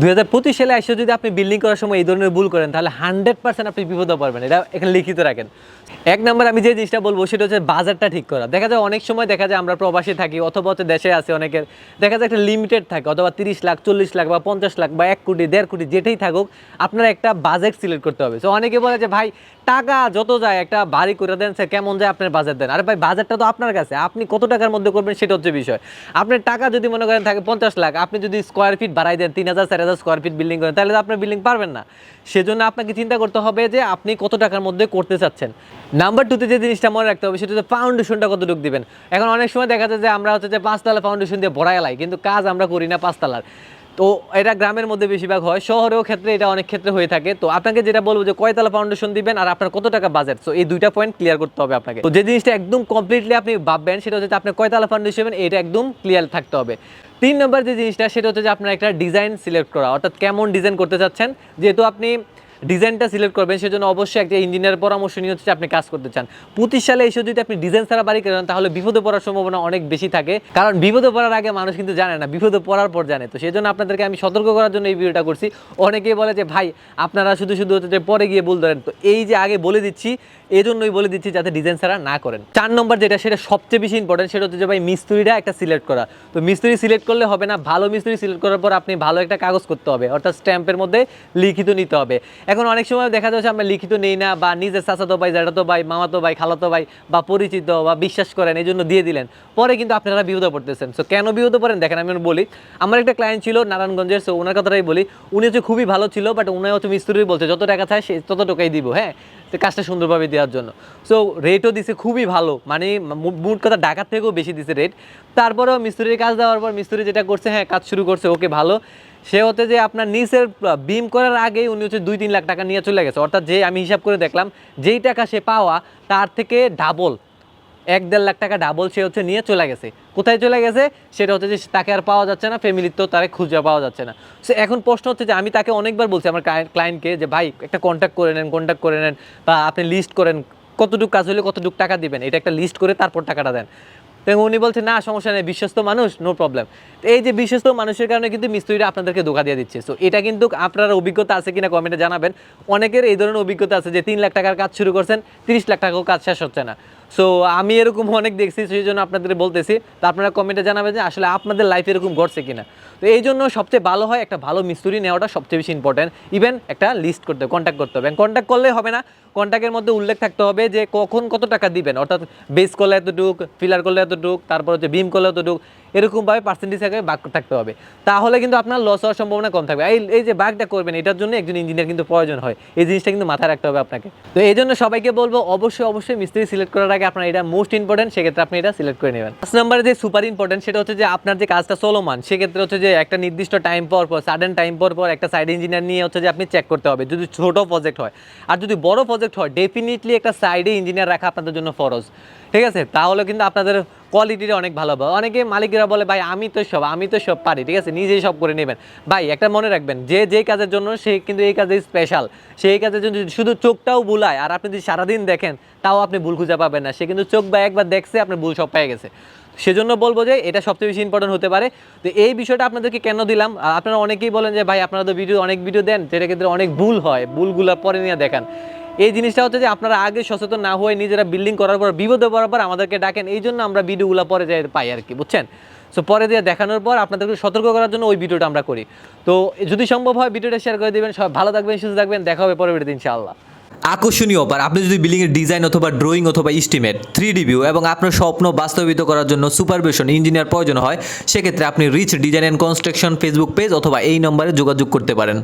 দুই হাজার পঁচিশ সালে এসে যদি আপনি বিল্ডিং করার সময় এই ধরনের ভুল করেন, তাহলে হান্ড্রেড পার্সেন্ট আপনি বিপদে পারবেন এটা এখানে লিখিত রাখেন। এক নম্বর আমি যে জিনিসটা বলব, সেটা হচ্ছে বাজারটা ঠিক করা। দেখা যায় অনেক সময় দেখা যায় আমরা প্রবাসী থাকি, অথবা হচ্ছে দেশে আছে অনেকের, দেখা যায় একটা লিমিটেড থাকে, অথবা তিরিশ লাখ, চল্লিশ লাখ বা পঞ্চাশ লাখ বা এক কোটি, দেড় কোটি, যেটাই থাকুক, আপনার একটা বাজেট সিলেক্ট করতে হবে। তো অনেকে বলে যে, ভাই, টাকা যত যায়, একটা বাড়ি করে দেন সে কেমন যায় আপনার বাজেট দেন? আরে ভাই বাজারটা তো আপনার কাছে। আপনি কত টাকার মধ্যে করবেন, সেটা হচ্ছে বিষয়। আপনার টাকা যদি মনে করেন থাকে পঞ্চাশ লাখ, আপনি যদি স্কোয়ার ফিট বাড়াই দেন, তিন হাজার, চার হাজার স্কোয়ার ফিট বিল্ডিং করেন তাহলে আপনার বিল্ডিং পারবেন না। সেজন্য আপনাকে চিন্তা করতে হবে যে আপনি কত টাকার মধ্যে করতে চাচ্ছেন। নাম্বার টুতে যে জিনিসটা মনে রাখতে হবে, সেটা হচ্ছে ফাউন্ডেশনটা কতটুকু দিবেন। এখন অনেক সময় দেখা যায় যে আমরা হচ্ছে যে পাঁচতলা ফাউন্ডেশন দিয়ে ভরাই লাই, কিন্তু কাজ আমরা করি না পাঁচতলার। তো এটা গ্রামের মধ্যে বেশিরভাগ হয়, শহরেও ক্ষেত্রে এটা অনেক ক্ষেত্রে হয়ে থাকে। তো আপনাকে যেটা বলব যে কয়তলা ফাউন্ডেশন দিবেন আর আপনার কত টাকা বাজেট তো এই দুইটা পয়েন্ট ক্লিয়ার করতে হবে আপনাকে। তো যে জিনিসটা একদম কমপ্লিটলি আপনি ভাববেন, সেটা হচ্ছে আপনি কয়তলা ফাউন্ডেশন এটা একদম ক্লিয়ার থাকতে হবে। তিন নম্বর যে জিনিসটা, সেটা হচ্ছে যে আপনার একটা ডিজাইন সিলেক্ট করা। অর্থাৎ কেমন ডিজাইন করতে চাচ্ছেন? যেহেতু আপনি ডিজাইনটা সিলেক্ট করবেন, সেজন্য অবশ্যই একটা ইঞ্জিনিয়ার পরামর্শ নিয়ে হচ্ছে আপনি কাজ করতে চান। পঁচিশ সালে এসে যদি আপনি ডিজাইন ছাড়া বাড়ি করেন তাহলে বিপদে পড়ার সম্ভাবনা অনেক বেশি থাকে। কারণ বিপদে পড়ার আগে মানুষ কিন্তু জানে না, বিপদে পড়ার পর জানে। তো সেই জন্য আপনাদেরকে আমি সতর্ক করার জন্য এই ভিডিওটা করছি। অনেকেই বলে যে, ভাই, আপনারা শুধু শুধু হচ্ছে পরে গিয়ে ভুল ধরেন। তো এই যে আগে বলে দিচ্ছি এই জন্যই বলে দিচ্ছি যাতে ডিজাইন ছাড়া না করেন। চার নম্বর যেটা, সেটা সবচেয়ে বেশি ইম্পর্টেন্ট সেটা হচ্ছে যে, ভাই, মিস্ত্রিটা একটা সিলেক্ট করা। তো মিস্ত্রি সিলেক্ট করলে হবে না। ভালো মিস্ত্রি সিলেক্ট করার পর আপনি ভালো একটা কাগজ করতে হবে, অর্থাৎ স্ট্যাম্পের মধ্যে লিখিত নিতে হবে। এখন অনেক সময় দেখা যাচ্ছে আমরা লিখিত নেই না, বা নিজের চাচাতো ভাই, জ্যাঠাতো ভাই, মামাতো ভাই, খালাতো ভাই, বা পরিচিত, বা বিশ্বাস করেন, এই জন্য দিয়ে দিলেন। পরে কিন্তু আপনারা বিপদে পড়তেছেন। সো কেন বিপদে পড়েন? দেখেন, আমি বলি, আমার একটা ক্লায়েন্ট ছিল নারায়ণগঞ্জের সো ওনার কথাটাই বলি, উনি হচ্ছে খুবই ভালো ছিল বাট উনি হচ্ছে মিস্ত্রি বলছে, যত টাকা চায় সে তত টাকাই দিব। হ্যাঁ? কাজটা সুন্দরভাবে দেওয়ার জন্য। সো রেটও দিছে খুবই ভালো। মানে মোট কথা ঢাকার থেকেও বেশি দিছে রেট তারপরেও মিস্ত্রির কাজ দেওয়ার পর মিস্ত্রি যেটা করছে হ্যাঁ কাজ শুরু করছে ওকে ভালো। সে হতে যে আপনার নিচের বিম করার আগেই উনি হচ্ছে দুই তিন লাখ টাকা নিয়ে চলে গেছে। অর্থাৎ যে আমি হিসাব করে দেখলাম, যেই টাকা সে পাওয়া, তার থেকে ডাবল এক দেড় লাখ টাকা ডাবল সে হচ্ছে নিয়ে চলে গেছে। কোথায় চলে গেছে? সেটা হচ্ছে যে তাকে আর পাওয়া যাচ্ছে না ফ্যামিলির তো তাকে খুঁজে পাওয়া যাচ্ছে না। সো এখন প্রশ্ন হচ্ছে যে আমি তাকে অনেকবার বলছি আমার ক্লায়েন্টকে যে, ভাই, একটা কন্ট্যাক্ট করে নেন কন্ট্যাক্ট করে নেন বা আপনি লিস্ট করেন, কতটুকু কাজ হলে কতটুকু টাকা দিবেন? এটা একটা লিস্ট করে তারপর টাকাটা দেন। তো উনি বলছে, না, সমস্যা নেই, বিশ্বস্ত মানুষ নো প্রবলেম এই যে বিশ্বস্ত মানুষের কারণে কিন্তু মিস্ত্রিরা আপনাদেরকে ধোকা দিয়ে দিচ্ছে। সো এটা কিন্তু আপনার অভিজ্ঞতা আছে কিনা কমেন্টে জানাবেন। অনেকের এই ধরনের অভিজ্ঞতা আছে যে, তিন লাখ টাকার কাজ শুরু করছেন, তিরিশ লাখ টাকাও কাজ শেষ হচ্ছে না। সো আমি এরকম অনেক দেখছি সেই জন্য আপনাদের বলতেছি। তো আপনারা কমেন্টে জানাবেন যে আসলে আপনাদের লাইফে এরকম ঘটছে কিনা। তো এই জন্য সবচেয়ে ভালো হয় একটা ভালো মিস্ত্রি নেওয়াটা সবচেয়ে বেশি ইম্পর্ট্যান্ট ইভেন একটা লিস্ট করতে হবে কন্ট্যাক্ট করতে হবে। কন্ট্যাক্ট করলে হবে না কন্ট্যাক্টের মধ্যে উল্লেখ থাকতে হবে যে কখন কত টাকা দিবেন। অর্থাৎ বেস করলে এতটুক ফিলার করলে এতটুক, তারপর হচ্ছে বিম করলে এতটুক। এরকমভাবে পার্সেন্টেজ আগে বাক থাকতে হবে। তাহলে কিন্তু আপনার লস হওয়ার সম্ভাবনা কম থাকবে। এই এই যে বাঘটা করবেন, এটার জন্য একজন ইঞ্জিনিয়ার কিন্তু প্রয়োজন হয়। এই জিনিসটা কিন্তু মাথায় রাখতে হবে আপনাকে। তো এই জন্য সবাইকে বলব, অবশ্যই অবশ্যই মিস্ত্রি সিলেক্ট করার আগে আপনার এটা মোস্ট ইম্পর্টেন্ট সেক্ষেত্রে আপনি এটা সিলেক্ট করে নেবেন। ফার্স্ট নাম্বারে যে সুপার ইম্পর্টেন্ট সেটা হচ্ছে যে আপনার যে কাজটা চলমান, সেক্ষেত্রে হচ্ছে যে একটা নির্দিষ্ট টাইম পর পর সাডেন টাইম পর পর একটা সাইড ইঞ্জিনিয়ার নিয়ে হচ্ছে যে আপনি চেক করতে হবে। যদি ছোট প্রজেক্ট হয়, আর যদি বড় প্রজেক্ট হয় ডেফিনেটলি একটা সাইডে ইঞ্জিনিয়ার রাখা আপনাদের জন্য ফরজ। ঠিক আছে? তাহলে কিন্তু আপনাদের কোয়ালিটিটা অনেক ভালো হবে। অনেকে মালিকেরা বলে, ভাই, আমি তো সব, আমি তো সব পারি, ঠিক আছে? নিজেই সব করে নেবেন। ভাই, একটা মনে রাখবেন, যে যে কাজের জন্য সে কিন্তু এই কাজে স্পেশাল সেই কাজের জন্য শুধু চোখটাও বুলায়, আর আপনি যদি সারাদিন দেখেন, তাও আপনি ভুল খুঁজে পাবেন না। সে কিন্তু চোখ বা একবার দেখছে, আপনি ভুল সব পেয়ে গেছে। সেজন্য বলব যে, এটা সবচেয়ে বেশি ইম্পর্টেন্ট হতে পারে। তো এই বিষয়টা আপনাদেরকে কেন দিলাম? আপনারা অনেকেই বলেন যে, ভাই, আপনারা তো ভিডিও অনেক ভিডিও দেন, যেটা ক্ষেত্রে অনেক ভুল হয়। ভুলগুলো পরে নিয়ে দেখান। এই জিনিসটা হচ্ছে যে আপনারা আগে সচেতন না হয়ে নিজেরা বিল্ডিং করার পর, বিপদে পড়ার পর আমাদেরকে ডাকেন। এই জন্য আমরা ভিডিওগুলো পরে যাই পাই আর কি, বুঝছেন? সো পরে দিয়ে দেখানোর পর আপনাদেরকে সতর্ক করার জন্য ওই ভিডিওটা আমরা করি। তো, যদি সম্ভব হয় ভিডিওটা শেয়ার করে দেবেন। সব ভালো থাকবেন, সুস্থ থাকবেন। দেখা হবে ভিডিওতে ইনশাআল্লাহ। আকর্ষণীয় অফার আপনি যদি বিল্ডিংয়ের ডিজাইন অথবা ড্রয়িং অথবা ইস্টিমেট থ্রি ডিভিউ এবং আপনার স্বপ্ন বাস্তবিত করার জন্য সুপারভিশন ইঞ্জিনিয়ার প্রয়োজন হয়, সেক্ষেত্রে আপনি Reach Design and Construction Facebook page অথবা এই নম্বরে যোগাযোগ করতে পারেন।